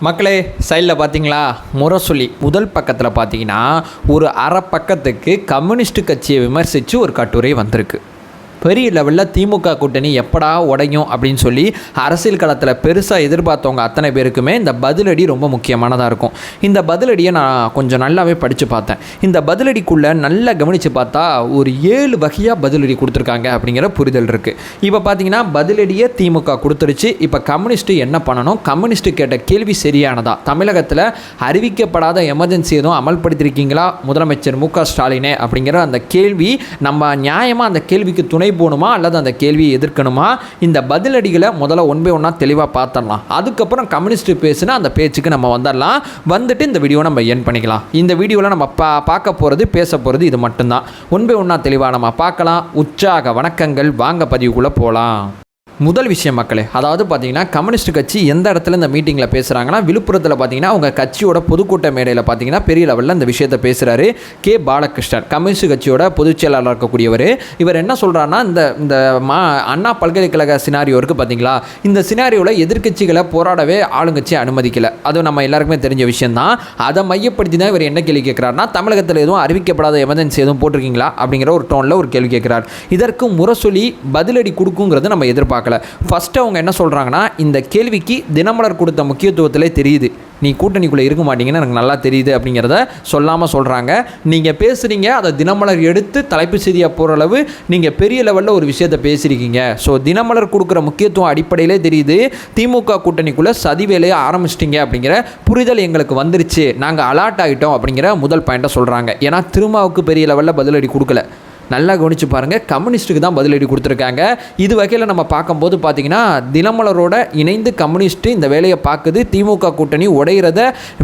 மக்களே சைடில் பார்த்தீங்களா முரசொலி முதல் பக்கத்தில் பார்த்தீங்கன்னா ஒரு அரை பக்கத்துக்கு கம்யூனிஸ்ட் கட்சியை விமர்சித்து ஒரு கட்டுரை வந்திருக்கு. பெரிய லெவலில் திமுக கூட்டணி எப்படா உடையும் அப்படின்னு சொல்லி அரசியல் களத்தில் பெருசாக எதிர்பார்த்தவங்க அத்தனை பேருக்குமே இந்த பதிலடி ரொம்ப முக்கியமானதாக இருக்கும். இந்த பதிலடியை நான் கொஞ்சம் நல்லாவே படித்து பார்த்தேன். இந்த பதிலடிக்குள்ளே நல்லா கவனித்து பார்த்தா ஒரு ஏழு வகையாக பதிலடி கொடுத்துருக்காங்க அப்படிங்கிற புரிதல் இருக்குது இப்போ பார்த்தீங்கன்னா பதிலடியை திமுக கொடுத்துருச்சு. இப்போ கம்யூனிஸ்ட்டு என்ன பண்ணணும்? கம்யூனிஸ்ட்டு கேட்ட கேள்வி சரியானதா? தமிழகத்தில் அறிவிக்கப்படாத எமர்ஜென்சி எதுவும் அமல்படுத்தியிருக்கீங்களா முதலமைச்சர் மு க ஸ்டாலினே அப்படிங்கிற அந்த கேள்வி நம்ம நியாயமாக அந்த கேள்விக்கு துணை போகணுமா? அல்லது அந்த கேள்வியை எதிர்க்கணுமா? இந்த பதிலடிகளை முதல்ல ஒன் பை ஒன்றா தெளிவாக பார்த்துடலாம். அதுக்கப்புறம் கம்யூனிஸ்ட் பேசுனா அந்த பேச்சுக்கு நம்ம வந்துடலாம். வந்துட்டு இந்த வீடியோ நம்ம என் பண்ணிக்கலாம். இந்த வீடியோவில் நம்ம பா பார்க்க போகிறது பேச போகிறது இது மட்டும்தான். ஒன் பை ஒன்றா தெளிவாக நம்ம பார்க்கலாம். உற்சாக வணக்கங்கள். வாங்க பதிவுக்குள்ளே போகலாம் முதல் விஷயம் மக்களே அதாவது பார்த்தீங்கன்னா கம்யூனிஸ்ட் கட்சி எந்த இடத்துல இந்த மீட்டிங்கில் பேசுகிறாங்கன்னா விழுப்புரத்தில் பார்த்தீங்கன்னா அவங்க கட்சியோட பொதுக்கூட்ட மேடையில் பார்த்தீங்கன்னா பெரிய லெவலில் இந்த விஷயத்தை பேசுகிறாரு கே. பாலகிருஷ்ணன். கம்யூனிஸ்ட் கட்சியோட பொதுச் செயலாளர் இருக்கக்கூடியவர். இவர் என்ன சொல்கிறாருன்னா இந்த இந்த மா அண்ணா பல்கலைக்கழக சினாரியோ இருக்குது பார்த்தீங்களா இந்த சினாரியோவில் எதிர்க்கட்சிகளை போராடவே ஆளுங்கட்சி அனுமதிக்கலை. அது நம்ம எல்லாருக்குமே தெரிஞ்ச விஷயந்தான் அதை மையப்படுத்தி தான் இவர் என்ன கேள்வி கேட்குறாருன்னா தமிழகத்தில் எதுவும் அறிவிக்கப்படாத எமர்ஜென்சி எதுவும் போட்டிருக்கீங்களா? அப்படிங்கிற ஒரு டோனில் ஒரு கேள்வி கேட்குறார் இதற்கு முரசொலி பதிலடி கொடுக்குங்கிறது நம்ம பார்க்கல. ஃபஸ்ட்டு அவங்க என்ன சொல்கிறாங்கன்னா இந்த கேள்விக்கு தினமலர் கொடுத்த முக்கியத்துவத்திலே தெரியுது. நீ கூட்டணிக்குள்ளே இருக்க மாட்டீங்கன்னு எனக்கு நல்லா தெரியுது அப்படிங்கிறத சொல்லாமல் சொல்கிறாங்க நீங்கள் பேசுகிறீங்க அதை தினமலர் எடுத்து தலைப்பு செய்தியாக போகிற அளவு நீங்கள் பெரிய லெவலில் ஒரு விஷயத்தை பேசியிருக்கீங்க. ஸோ தினமலர் கொடுக்குற முக்கியத்துவம் அடிப்படையிலே தெரியுது. திமுக கூட்டணிக்குள்ளே சதி வேலையை ஆரம்பிச்சிட்டிங்க அப்படிங்கிற புரிதல் எங்களுக்கு வந்துருச்சு. நாங்கள் அலாட் ஆகிட்டோம் அப்படிங்கிற முதல் பாயிண்ட்டை சொல்கிறாங்க ஏன்னா திருமாவுக்கு பெரிய லெவலில் பதிலடி கொடுக்கல. நல்லா கவனித்து பாருங்கள் கம்யூனிஸ்ட்டுக்கு தான் பதிலடி கொடுத்துருக்காங்க. இது வகையில் நம்ம பார்க்கும்போது பார்த்திங்கன்னா தினமலரோட இணைந்து கம்யூனிஸ்ட்டு இந்த வேலையை பார்க்குது. திமுக கூட்டணி உடையிறத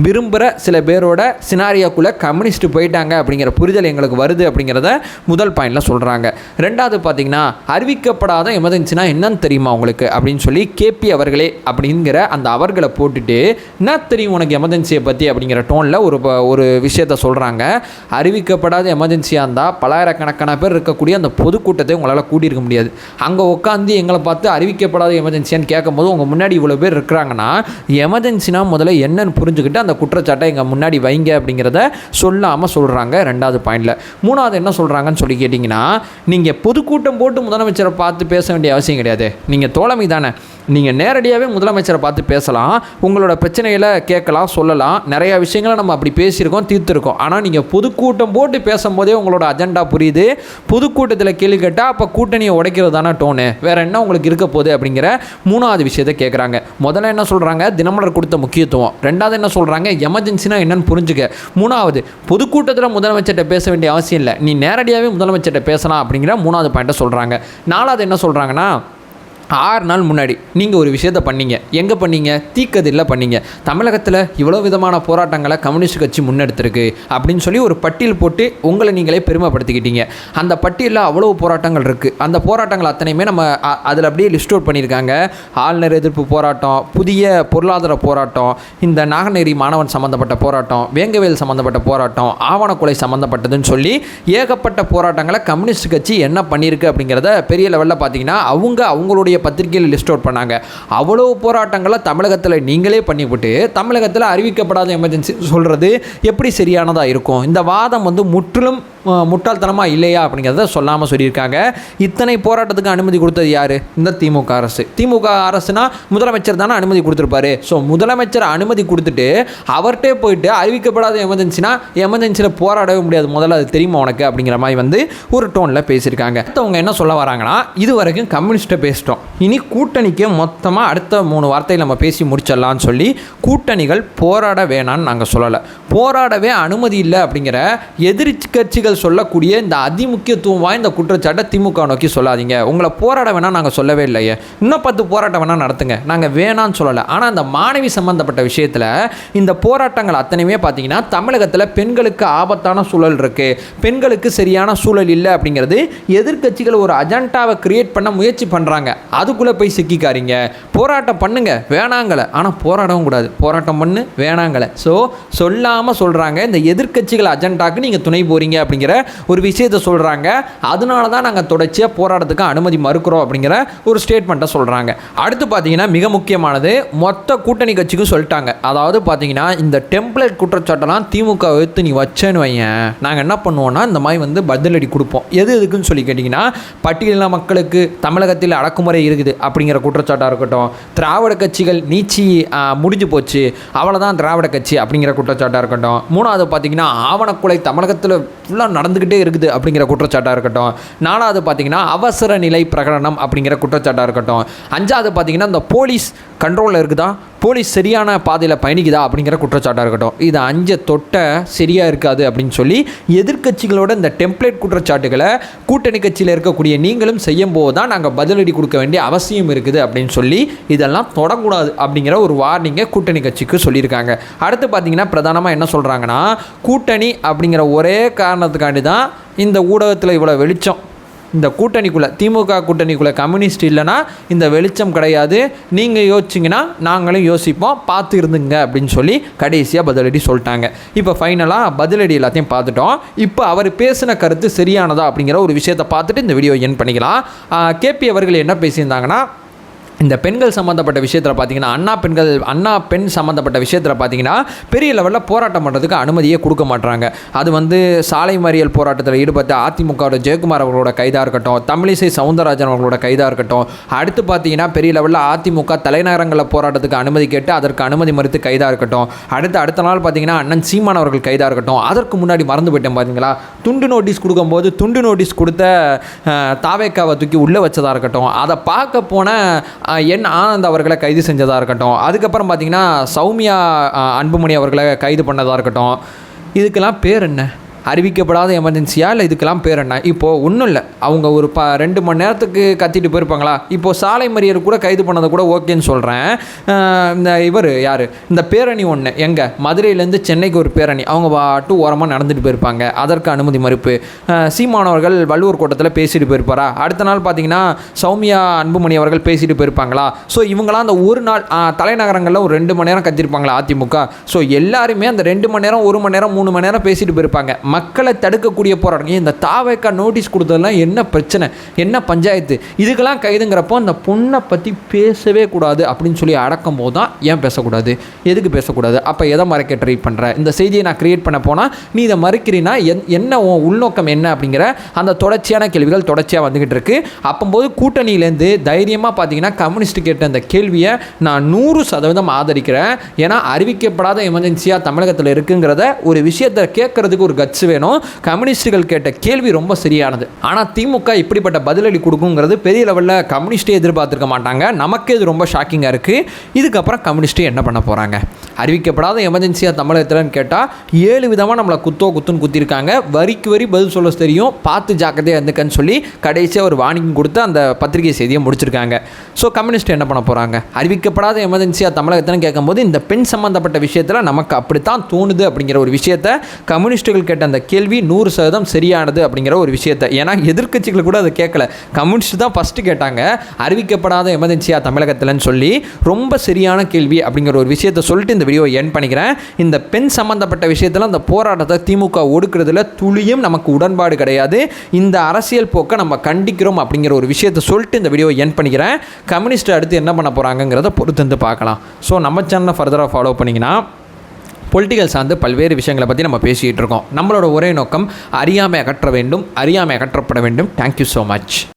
விரும்புகிற சில பேரோட சினாரியாக்குள்ளே கம்யூனிஸ்ட் போயிட்டாங்க அப்படிங்கிற புரிதல் எங்களுக்கு வருது அப்படிங்கிறத முதல் பாயிண்டில் சொல்கிறாங்க ரெண்டாவது பார்த்தீங்கன்னா அறிவிக்கப்படாத எமர்ஜென்சினா என்னன்னு தெரியுமா உங்களுக்கு? அப்படின்னு சொல்லி கேபி அவர்களே அப்படிங்கிற அந்த அவர்களை போட்டுட்டு என்ன தெரியும் உனக்கு எமர்ஜென்சியை பற்றி அப்படிங்கிற டோனில் ஒரு ஒரு விஷயத்த சொல்கிறாங்க அறிவிக்கப்படாத எமர்ஜென்சியாக இருந்தால் பலாயிரக்கணக்கான பேர் இருக்கக்கூடிய அந்த பொதுக்கூட்டத்தை உங்களால் கூட்டியிருக்க முடியாது. அங்கே உட்காந்து எங்களை பார்த்து அறிவிக்கப்படாத எமர்ஜென்சியான்னு கேட்கும்போது உங்கள் முன்னாடி இவ்வளோ பேர் இருக்கிறாங்கன்னா எமர்ஜென்சினா முதல்ல என்னன்னு புரிஞ்சுக்கிட்டு அந்த குற்றச்சாட்டை எங்கள் முன்னாடி வைங்க அப்படிங்கிறத சொல்லாமல் சொல்கிறாங்க ரெண்டாவது பாயிண்டில் மூணாவது என்ன சொல்கிறாங்கன்னு சொல்லி கேட்டிங்கன்னா நீங்கள் பொதுக்கூட்டம் போட்டு முதலமைச்சரை பார்த்து பேச வேண்டிய அவசியம் கிடையாது. நீங்கள் தோழமை தானே. நீங்கள் நேரடியாகவே முதலமைச்சரை பார்த்து பேசலாம். உங்களோட பிரச்சனைகளை கேட்கலாம் சொல்லலாம். நிறையா விஷயங்களை நம்ம அப்படி பேசியிருக்கோம் தீர்த்துருக்கோம். ஆனால் நீங்கள் பொதுக்கூட்டம் போட்டு பேசும்போதே உங்களோட அஜெண்டா புரியுது. பொதுக்கூட்டத்தில் கேள்வி கேட்டால் அப்போ கூட்டணியை உடைக்கிறது தானே டோனு. வேறு என்ன உங்களுக்கு இருக்க போகுது அப்படிங்கிற மூணாவது விஷயத்தை கேட்குறாங்க முதல்ல என்ன சொல்கிறாங்க தினமலர் கொடுத்த முக்கியத்துவம். ரெண்டாவது என்ன சொல்கிறாங்க எமர்ஜென்சினா என்னன்னு புரிஞ்சுக்க. மூணாவது பொதுக்கூட்டத்தில் முதலமைச்சர்கிட்ட பேச வேண்டிய அவசியம் இல்லை. நீ நேரடியாகவே முதலமைச்சர்கிட்ட பேசலாம் அப்படிங்கிற மூணாவது பாயிண்ட்டை சொல்கிறாங்க நாலாவது என்ன சொல்கிறாங்கன்னா ஆறு நாள் முன்னாடி நீங்கள் ஒரு விஷயத்த பண்ணீங்க. எங்கே பண்ணீங்க? தீக்கதிரில் பண்ணீங்க. தமிழகத்தில் இவ்வளோ விதமான போராட்டங்களை கம்யூனிஸ்ட் கட்சி முன்னெடுத்திருக்கு அப்படின்னு சொல்லி ஒரு பட்டியல் போட்டு உங்களை நீங்களே பெருமைப்படுத்திக்கிட்டீங்க. அந்த பட்டியலில் அவ்வளோ போராட்டங்கள் இருக்குது அந்த போராட்டங்கள் அத்தனையுமே நம்ம அதில் அப்படியே லிஸ்ட் அவுட் பண்ணியிருக்காங்க. ஆளுநர் எதிர்ப்பு போராட்டம் புதிய பொருளாதார போராட்டம் இந்த நாகநேரி மாணவன் சம்மந்தப்பட்ட போராட்டம் வேங்கவேல் சம்மந்தப்பட்ட போராட்டம் ஆவணக்கொலை சம்மந்தப்பட்டதுன்னு சொல்லி ஏகப்பட்ட போராட்டங்களை கம்யூனிஸ்ட் கட்சி என்ன பண்ணியிருக்கு அப்படிங்கிறத பெரிய லெவலில் பார்த்தீங்கன்னா அவங்க அவங்களுடைய பத்திரிகையில் லிஸ்ட் அவுட் பண்ணாங்க. அவ்வளோ போராட்டங்களை தமிழகத்தில் நீங்களே பண்ணிவிட்டு தமிழகத்தில் அறிவிக்கப்படாத எமர்ஜென்சி சொல்கிறது எப்படி சரியானதாக இருக்கும்? இந்த வாதம் வந்து முற்றிலும் முட்டாள்தனமாக இல்லையா அப்படிங்கிறத சொல்லாமல் சொல்லியிருக்காங்க. இத்தனை போராட்டத்துக்கு அனுமதி கொடுத்தது யார்? இந்த திமுக அரசு. திமுக அரசுனா முதலமைச்சர் தானே அனுமதி கொடுத்துருப்பாரு. ஸோ முதலமைச்சர் அனுமதி கொடுத்துட்டு அவர்கிட்டே போயிட்டு அறிவிக்கப்படாத எமர்ஜென்சினா எமர்ஜென்சியில் போராடவே முடியாது. முதல்ல அது தெரியுமா உனக்கு? அப்படிங்கிற மாதிரி வந்து ஒரு டோனில் பேசியிருக்காங்க. அடுத்தவங்க என்ன சொல்ல வராங்கன்னா இது வரைக்கும் கம்யூனிஸ்ட்டை பேசிட்டோம். இனி கூட்டணிக்கு மொத்தமாக அடுத்த மூணு வார்த்தையில் நம்ம பேசி முடிச்சிடலாம்னு சொல்லி கூட்டணிகள் போராட வேணான்னு நாங்கள் சொல்லலை. போராடவே அனுமதி இல்லை அப்படிங்கிற நீங்கள் சொல்லக்கூடிய இந்த அதிமுக்கியத்துவம் வாய்ந்த குற்றச்சாட்டை திமுக நோக்கி சொல்லாதீங்க. உங்களை போராட வேணால் நாங்கள் சொல்லவே இல்லையே. இன்னும் பத்து போராட்டம் வேணால் நடத்துங்க. நாங்கள் வேணான்னு சொல்லலை. ஆனால் அந்த மாணவி சம்பந்தப்பட்ட விஷயத்தில் இந்த போராட்டங்கள் அத்தனையுமே பார்த்தீங்கன்னா தமிழகத்தில் பெண்களுக்கு ஆபத்தான சூழல் இருக்குது பெண்களுக்கு சரியான சூழல் இல்லை அப்படிங்கிறது எதிர்க்கட்சிகள் ஒரு அஜெண்டாவை கிரியேட் பண்ண முயற்சி பண்ணுறாங்க அதுக்குள்ளே போய் சிக்கிக்காரீங்க போராட்டம் பண்ணுங்க. வேணாங்கலை. ஆனால் போராடவும் கூடாது. போராட்டம் பண்ணு வேணாங்கலை. ஸோ சொல்லாமல் சொல்கிறாங்க இந்த எதிர்க்கட்சிகள் அஜெண்டாக்கு நீங்கள் துணை போகிறீங்க அப்படிங்கிற அப்படிங்கிற ஒரு விஷயத்தை சொல்கிறாங்க அதனால தான் நாங்கள் தொடர்ச்சியாக போராட்டத்துக்கு அனுமதி மறுக்கிறோம் அப்படிங்கிற ஒரு ஸ்டேட்மெண்ட்டை சொல்கிறாங்க அடுத்து பார்த்தீங்கன்னா மிக முக்கியமானது மொத்த கூட்டணி கட்சிக்கும் சொல்லிட்டாங்க. அதாவது பார்த்தீங்கன்னா இந்த டெம்ப்ளேட் குற்றச்சாட்டெல்லாம் திமுக எடுத்து நீ வச்சேன்னு வையன். நாங்கள் என்ன பண்ணுவோம்னா இந்த மாதிரி வந்து பதிலடி கொடுப்போம். எது எதுக்குன்னு சொல்லி கேட்டிங்கன்னா பட்டியலின மக்களுக்கு தமிழகத்தில் அடக்குமுறை இருக்குது அப்படிங்கிற குற்றச்சாட்டாக இருக்கட்டும். திராவிட கட்சிகள் நீச்சி முடிஞ்சு போச்சு. அவ்வளோதான் திராவிட கட்சி அப்படிங்கிற குற்றச்சாட்டாக இருக்கட்டும். மூணாவது பார்த்தீங்கன்னா ஆவணக்குலை தமிழகத்தில் ஃபுல்லாக நடந்துக்கிட்டே இருக்குது அப்படிங்கிற குற்றச்சாட்டாக இருக்கட்டும். நாலாவது பார்த்தீங்கன்னா அவசர நிலை பிரகடனம் அப்படிங்கிற குற்றச்சாட்டாக இருக்கட்டும். அஞ்சாவது பார்த்தீங்கன்னா இந்த போலீஸ் கண்ட்ரோலில் இருக்குதா? போலீஸ் சரியான பாதையில் பயணிக்குதா அப்படிங்கிற குற்றச்சாட்டாக இருக்கட்டும். இது அஞ்சை தொட்ட சரியாக இருக்காது அப்படின்னு சொல்லி எதிர்க்கட்சிகளோட இந்த டெம்ப்ளேட் குற்றச்சாட்டுகளை கூட்டணி கட்சியில் இருக்கக்கூடிய நீங்களும் செய்யும் போது தான் நாங்கள் பதிலடி கொடுக்க வேண்டிய அவசியம் இருக்குது அப்படின்னு சொல்லி இதெல்லாம் தொடக்கூடாது அப்படிங்கிற ஒரு வார்னிங்கை கூட்டணி கட்சிக்கு சொல்லியிருக்காங்க. அடுத்து பார்த்தீங்கன்னா பிரதானமாக என்ன சொல்கிறாங்கன்னா கூட்டணி அப்படிங்கிற ஒரே காரணத்துக்காண்டி தான் இந்த ஊடகத்தில் இவ்வளோ வெளிச்சம். இந்த கூட்டணிக்குள்ளே திமுக கூட்டணிக்குள்ளே கம்யூனிஸ்ட் இல்லைன்னா இந்த வெளிச்சம் கிடையாது. நீங்கள் யோசிச்சிங்கன்னா நாங்களும் யோசிப்போம். பார்த்து இருந்துங்க அப்படின்னு சொல்லி கடைசியாக பதிலடி சொல்லிட்டாங்க. இப்போ ஃபைனலாக பதிலடி எல்லாத்தையும் பார்த்துட்டோம். இப்போ அவர் பேசின கருத்து சரியானதா அப்படிங்கிற ஒரு விஷயத்தை பார்த்துட்டு இந்த வீடியோ என் பண்ணிக்கலாம். கேபி அவர்கள் என்ன பேசியிருந்தாங்கன்னா இந்த பெண்கள் சம்மந்தப்பட்ட விஷயத்தில் பார்த்தீங்கன்னா அண்ணா பெண்கள் அண்ணா பெண் சம்மந்தப்பட்ட விஷயத்தில் பார்த்தீங்கன்னா பெரிய லெவலில் போராட்டம் பண்ணுறதுக்கு அனுமதியே கொடுக்க மாட்டாங்க அது வந்து சாலை மறியல் போராட்டத்தில் ஈடுபட்ட அதிமுகவோட ஜெயக்குமார் அவர்களோட கைதாக இருக்கட்டும் தமிழிசை சவுந்தரராஜன் அவர்களோட கைதாக இருக்கட்டும் அடுத்து பார்த்தீங்கன்னா பெரிய லெவலில் அதிமுக தலைநகரங்களில் போராட்டத்துக்கு அனுமதி கேட்டு அதற்கு அனுமதி மறுத்து கைதாக இருக்கட்டும். அடுத்து அடுத்த நாள் பார்த்தீங்கன்னா அண்ணன் சீமான் அவர்கள் கைதாக இருக்கட்டும். அதற்கு முன்னாடி மறந்து போயிட்டேன் பார்த்தீங்களா துண்டு நோட்டீஸ் கொடுக்கும்போது துண்டு நோட்டீஸ் கொடுத்த தாவேக்காவை தூக்கி உள்ளே வச்சதாக இருக்கட்டும். அதை பார்க்க போன என் ஆனந்த் அவர்களை கைது செஞ்சதாக இருக்கட்டும். அதுக்கப்புறம் பார்த்தீங்கன்னா சௌமியா அன்புமணி அவர்களை கைது பண்ணதாக இருக்கட்டும். இதுக்கெல்லாம் பேர் என்ன? அறிவிக்கப்படாத எமர்ஜென்சியா இல்லை இதுக்கெல்லாம் பேர் என்ன? இப்போது ஒன்றும் இல்லை. அவங்க ஒரு ப ரெண்டு மணி நேரத்துக்கு கத்திட்டு போயிருப்பாங்களா? இப்போது சாலை மறியல் கூட கைது பண்ணதை கூட ஓகேன்னு சொல்கிறேன் இந்த இவர் யார்? இந்த பேரணி ஒன்று எங்கே? மதுரையிலேருந்து சென்னைக்கு ஒரு பேரணி. அவங்க பாட்டு ஓரமாக நடந்துட்டு போயிருப்பாங்க. அதற்கு அனுமதி மறுப்பு. சீமானவர்கள் வள்ளுவர் கூட்டத்தில் பேசிட்டு போயிருப்பாரா? அடுத்த நாள் பார்த்தீங்கன்னா சௌமியா அன்புமணி அவர்கள் பேசிட்டு போயிருப்பாங்களா? ஸோ இவங்களாம் அந்த ஒரு நாள் தலைநகரங்களில் ஒரு ரெண்டு மணி நேரம் கத்திருப்பாங்களா அதிமுக? ஸோ எல்லாருமே அந்த ரெண்டு மணி நேரம் ஒரு மணி நேரம் மூணு மணி நேரம் பேசிட்டு போயிருப்பாங்க. மக்களை தடுக்கக்கூடிய போராட்டம் இந்த தாவேக்கா நோட்டீஸ் கொடுத்ததெல்லாம் என்ன பிரச்சனை? என்ன பஞ்சாயத்து? இதுக்கெல்லாம் கைதுங்கிறப்போ அந்த பொண்ணை பற்றி பேசவே கூடாது அப்படின்னு சொல்லி அடக்கும் போது தான் ஏன் பேசக்கூடாது? எதுக்கு பேசக்கூடாது? அப்போ எதை மறைக்க ட்ரை பண்ணுற இந்த செய்தியை நான் கிரியேட் பண்ண போனால் நீ இதை மறுக்கிறீன்னா என் என்ன உன் உள்நோக்கம் என்ன அப்படிங்கிற அந்த தொடர்ச்சியான கேள்விகள் தொடர்ச்சியாக வந்துக்கிட்டு இருக்கு. அப்போது கூட்டணியிலேருந்து தைரியமாக பார்த்தீங்கன்னா கம்யூனிஸ்ட் கேட்ட அந்த கேள்வியை நான் நூறு சதவீதம் ஆதரிக்கிறேன். ஏன்னா அறிவிக்கப்படாத எமர்ஜென்சியாக தமிழகத்தில் இருக்குங்கிறத ஒரு விஷயத்தை கேட்கறதுக்கு ஒரு கட்ஸ் வேணும். கம்யூனிஸ்டுகள் கேட்ட கேள்வி ரொம்ப சரியானது. ஆனால் திமுக இப்படிப்பட்ட பதிலடி கொடுக்குங்கிறது பெரிய லெவலில் கம்யூனிஸ்டே எதிர்பார்த்துருக்க மாட்டாங்க. நமக்கே இது ரொம்ப ஷாக்கிங்காக இருக்குது இதுக்கப்புறம் கம்யூனிஸ்டே என்ன பண்ண போகிறாங்க அறிவிக்கப்படாத எமர்ஜென்சியாக தமிழகத்தில்னு கேட்டால் ஏழு விதமாக நம்மளை குத்தோ குத்துன்னு குத்திருக்காங்க. வரிக்கு வரி பதில் சொல்ல தெரியும். பார்த்து ஜாக்கிரதையாக இருந்துக்கன்னு சொல்லி கடைசியாக ஒரு வார்னிங் கொடுத்து அந்த பத்திரிகை செய்தியை முடிச்சிருக்காங்க. ஸோ கம்யூனிஸ்ட் என்ன பண்ண போகிறாங்க அறிவிக்கப்படாத எமர்ஜென்சியாக தமிழகத்தில்னு கேட்கும்போது இந்த பெண் சம்மந்தப்பட்ட விஷயத்தில் நமக்கு அப்படித்தான் தோணுது அப்படிங்கிற ஒரு விஷயத்தை கம்யூனிஸ்ட்டுகள் கேட்ட அந்த கேள்வி நூறு சதவீதம் சரியானது அப்படிங்கிற ஒரு விஷயத்தை. ஏன்னா எதிர்க்கட்சிகள் கூட அதை கேட்கல. கம்யூனிஸ்ட் தான் ஃபஸ்ட்டு கேட்டாங்க. அறிவிக்கப்படாத எமர்ஜென்சியாக தமிழகத்தில்னு சொல்லி ரொம்ப சரியான கேள்வி அப்படிங்கிற ஒரு விஷயத்தை சொல்லிட்டு இந்த வீடியோ என் பண்ணிக்கிறேன். இந்த பெண் சம்மந்தப்பட்ட விஷயத்தில் அந்த போராட்டத்தை திமுக ஒடுக்கிறதுல துளியும் நமக்கு உடன்பாடு கிடையாது. இந்த அரசியல் போக்கை நம்ம கண்டிக்கிறோம் அப்படிங்கிற ஒரு விஷயத்தை சொல்லிட்டு இந்த வீடியோ என் பண்ணிக்கிறேன். கம்யூனிஸ்ட் அடுத்து என்ன பண்ண போகிறாங்கங்கிறத பொறுத்து வந்து பார்க்கலாம். ஸோ நம்ம சேனலை ஃபர்தராக ஃபாலோ பண்ணிங்கன்னா பொலிட்டிக்கல் சார்ந்து பல்வேறு விஷயங்களை பற்றி நம்ம பேசிகிட்டு இருக்கோம். நம்மளோட ஒரே நோக்கம் அறியாமை அகற்ற வேண்டும் அறியாமை அகற்றப்பட வேண்டும். Thank you so much